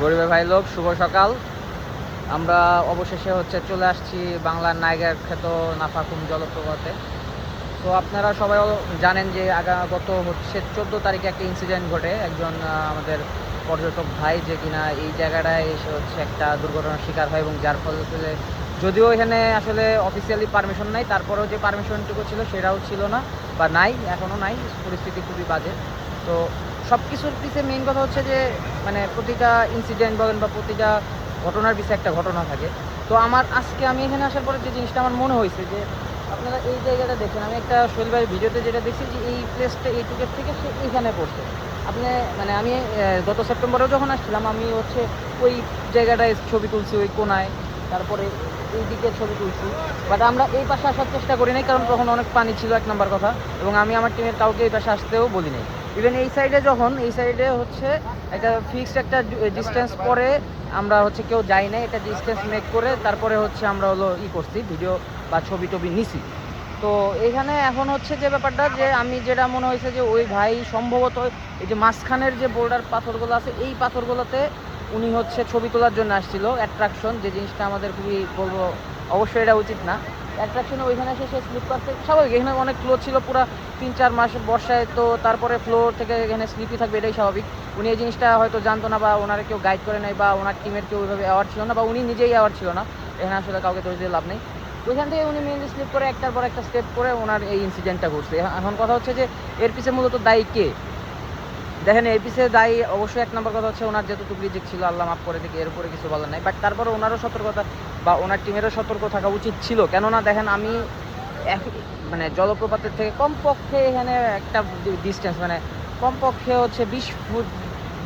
গরিবের ভাই লোক, শুভ সকাল। আমরা অবশেষে হচ্ছে চলে আসছি বাংলার নায়কের খ্যাত নাফাকুম জলপ্রপাতে। তো আপনারা সবাই জানেন যে আগা গত হচ্ছে চোদ্দ তারিখে একটা ইনসিডেন্ট ঘটে। একজন আমাদের পর্যটক ভাই যে কিনা এই জায়গাটায় এসে হচ্ছে একটা দুর্ঘটনার শিকার হয় এবং যার ফলে যদিও এখানে আসলে অফিসিয়ালি পারমিশন নাই, তারপরেও যে পারমিশনটুকু ছিল সেটাও ছিল না বা নাই এখনও নাই। পরিস্থিতি খুবই বাজে। তো সব কিছুর পিছিয়ে মেইন কথা হচ্ছে যে মানে প্রতিটা ইনসিডেন্ট বলেন বা প্রতিটা ঘটনার পিছিয়ে একটা ঘটনা থাকে। তো আমার আজকে আমি এখানে আসার পরে যে জিনিসটা আমার মনে হয়েছে যে, আপনারা এই জায়গাটা দেখেন। আমি একটা শৈল ভাইয়ের ভিডিওতে যেটা দেখছি যে, এই প্লেসটা এইটুকের থেকে সে এইখানে পড়ছে। আপনি মানে আমি গত সেপ্টেম্বরেও যখন আসছিলাম, আমি হচ্ছে ওই জায়গাটায় ছবি তুলছি, ওই কোনায়। তারপরে এই দিকে ছবি তুলছি। বাট আমরা এই পাশে আসার চেষ্টা করি নাই, কারণ তখন অনেক পানি ছিল, এক নম্বর কথা। এবং আমি আমার টিমের কাউকে এই পাশে আসতেও বলি নাই। ইভেন এই সাইডে যখন, এই সাইডে হচ্ছে একটা ফিক্সড একটা ডিস্টেন্স পরে আমরা হচ্ছে কেউ যাই না এটা ডিস্টেন্স মেক করে তারপরে হচ্ছে আমরা হলো ই করছি ভিডিও বা ছবি টবি নিছি। তো এখানে এখন হচ্ছে যে ব্যাপারটা যে আমি যেটা মনে হয়েছে যে ওই ভাই সম্ভবত এই যে মাঝখানের যে বোর্ডার পাথরগুলো আছে, এই পাথরগুলোতে উনি হচ্ছে ছবি তোলার জন্য আসছিল অ্যাট্রাকশন যে জিনিসটা আমাদের খুবই বলব, অবশ্যই এটা উচিত না। অ্যাট্রাকশনে ওইখানে এসে সে স্লিপ করতে স্বাভাবিক, এখানে অনেক ফ্লো ছিল পুরো তিন চার মাস বর্ষায়, তো তারপরে ফ্লো থেকে এখানে স্লিপই থাকবে, এটাই স্বাভাবিক। উনি এই জিনিসটা হয়তো জানতো না বা ওনারা কেউ গাইড করে নাই বা ওনার টিমের কেউ ওইভাবে অ্যাওয়ার্ড ছিল না বা উনি নিজেই অ্যাওয়ার্ড ছিল না। এখানে আসলে কাউকে দোষ দিয়ে লাভ নেই। ওইখান থেকে উনি মেনলি স্লিপ করে, একটার পর একটা স্টেপ করে ওনার এই ইনসিডেন্টটা ঘটছে। এখন- কথা হচ্ছে যে এর পিছনে মূলত দায়ী কে? দেখেন, এর পিছিয়ে দায়ী অবশ্যই এক নম্বর কথা হচ্ছে ওনার যেহেতু রিজেক্ট ছিল, আল্লাহ মাফ করে দিকে, এর উপরে কিছু বলার নাই। বাট তারপরে ওনারও সতর্কতা। বা ওনার টিমেরও সতর্ক থাকা উচিত ছিল। কেননা দেখেন আমি এক- মানে জলপ্রপাতের থেকে কমপক্ষে এখানে একটা ডিস্টেন্স মানে কমপক্ষে হচ্ছে বিশ ফুট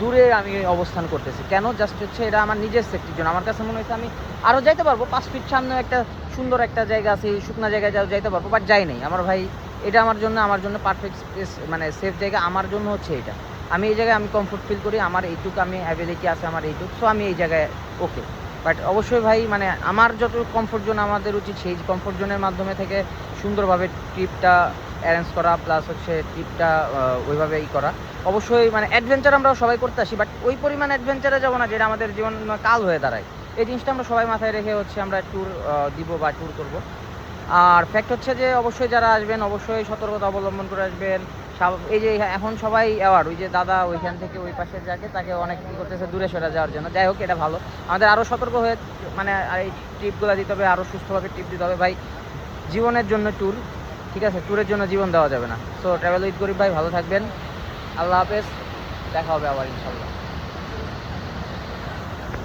দূরে আমি অবস্থান করতেছি। কেন? জাস্ট হচ্ছে এটা আমার নিজের সেফটির জন্য। আমার কাছে মনে হয়েছে আমি আরও যাইতে পারব। পাঁচ ফিট সামনে একটা সুন্দর একটা জায়গা আছে, এই শুকনা জায়গায় যাও, যাইতে পারব বাট যাই নাই। আমার ভাই, এটা আমার জন্য আমার জন্য পারফেক্ট স্পেস মানে সেফ জায়গা। আমার জন্য হচ্ছে এটা। আমি এই জায়গায় আমি কমফোর্ট ফিল করি। আমার এইটুকু আমি অ্যাবিলিটি আছে, আমার এইটুকু। সো আমি এই জায়গায় ওকে বাট অবশ্যই ভাই মানে আমার যত কমফোর্ট জোন আমাদের উচিত, সেই কমফোর্ট জোনের মাধ্যমে থেকে সুন্দরভাবে ট্রিপটা অ্যারেঞ্জ করা প্লাস হচ্ছে ট্রিপটা ওইভাবে ই করা। অবশ্যই মানে অ্যাডভেঞ্চার আমরা সবাই করতে আসি বাট ওই পরিমাণ অ্যাডভেঞ্চারে যাব না, যেটা আমাদের জীবন কাল হয়ে দাঁড়ায়। এই জিনিসটা আমরা সবাই মাথায় রেখে হচ্ছে আমরা ট্যুর দিব বা ট্যুর করব। আর ফ্যাক্ট হচ্ছে যে, অবশ্যই যারা আসবেন, অবশ্যই সতর্কতা অবলম্বন করে আসবেন। এই যে এখন সবাই অ্যাওয়ার্ড ওই যে দাদা ওইখান থেকে ওই পাশে যাকে, তাকে অনেক কী করতেছে, দূরে সরে যাওয়ার জন্য। যাই হোক, এটা ভালো। আমাদের আরও সতর্ক হয়ে মানে এই ট্রিপগুলো দিতে হবে আরও সুস্থভাবে ট্রিপ দিতে হবে। ভাই, জীবনের জন্য ট্যুর ঠিক আছে? ট্যুরের জন্য জীবন দেওয়া যাবে না। সো ট্রাভেল উইথ গরিব ভাই, ভালো থাকবেন। আল্লাহ হাফেজ। দেখা হবে আবার ইনশাল্লাহ